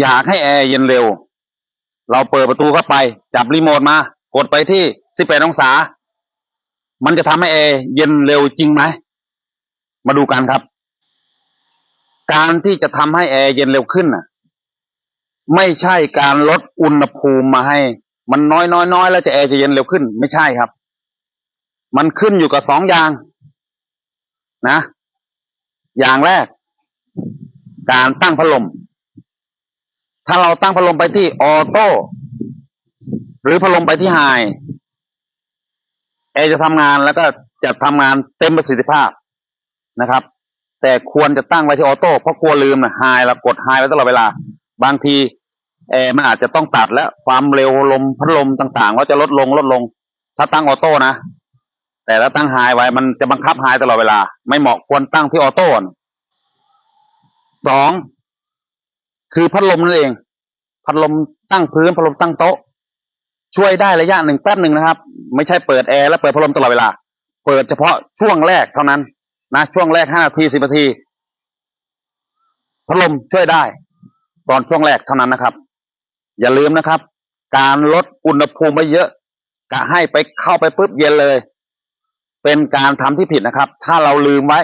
อยากให้แอร์เย็นเร็ว เราเปิดประตูเข้าไป จับรีโมทมา กดไปที่ 18 องศา มันจะทำให้แอร์เย็นเร็วจริงไหม มาดูกันครับ การที่จะทำให้แอร์เย็นเร็วขึ้นน่ะ ไม่ใช่การลดอุณหภูมิมาให้ มันน้อยน้อยน้อยแล้วจะแอร์จะเย็นเร็วขึ้น ไม่ใช่ครับ มันขึ้นอยู่กับสองอย่าง นะ อย่างแรก การตั้งพัดลม ถ้าเราตั้งพัดลมไปที่ออโต้หรือพัดลมไปที่ไฮแอร์จะทำงานแล้วก็จะทำงานเต็มประสิทธิภาพนะครับ แต่ควรจะตั้งไว้ที่ออโต้เพราะกลัวลืมนะไฮเรากดไฮไว้ตลอดเวลา บางทีแอร์มันอาจจะต้องตัดแล้วความเร็วลมพัดลมต่างๆ ก็จะลดลงลดลง ถ้าตั้งออโต้นะ แต่ถ้าตั้งไฮไว้มันจะบังคับไฮตลอดเวลา ไม่เหมาะควรตั้งที่ออโต้สอง คือพัดลมนั่นเอง พัดลมตั้งพื้นพัดลมตั้งโต๊ะ ช่วยได้ระยะหนึ่งแป๊บหนึ่งนะครับ ไม่ใช่เปิดแอร์แล้วเปิดพัดลมตลอดเวลา เปิดเฉพาะช่วงแรกเท่านั้นนะช่วงแรกห้านาทีสิบนาทีพัดลมช่วยได้ ตอนช่วงแรกเท่านั้นนะครับ อย่าลืมนะครับ การลดอุณหภูมิไปเยอะกะให้ไปเข้าไปปุ๊บเย็นเลย เป็นการทำที่ผิดนะครับ ถ้าเราลืมไว้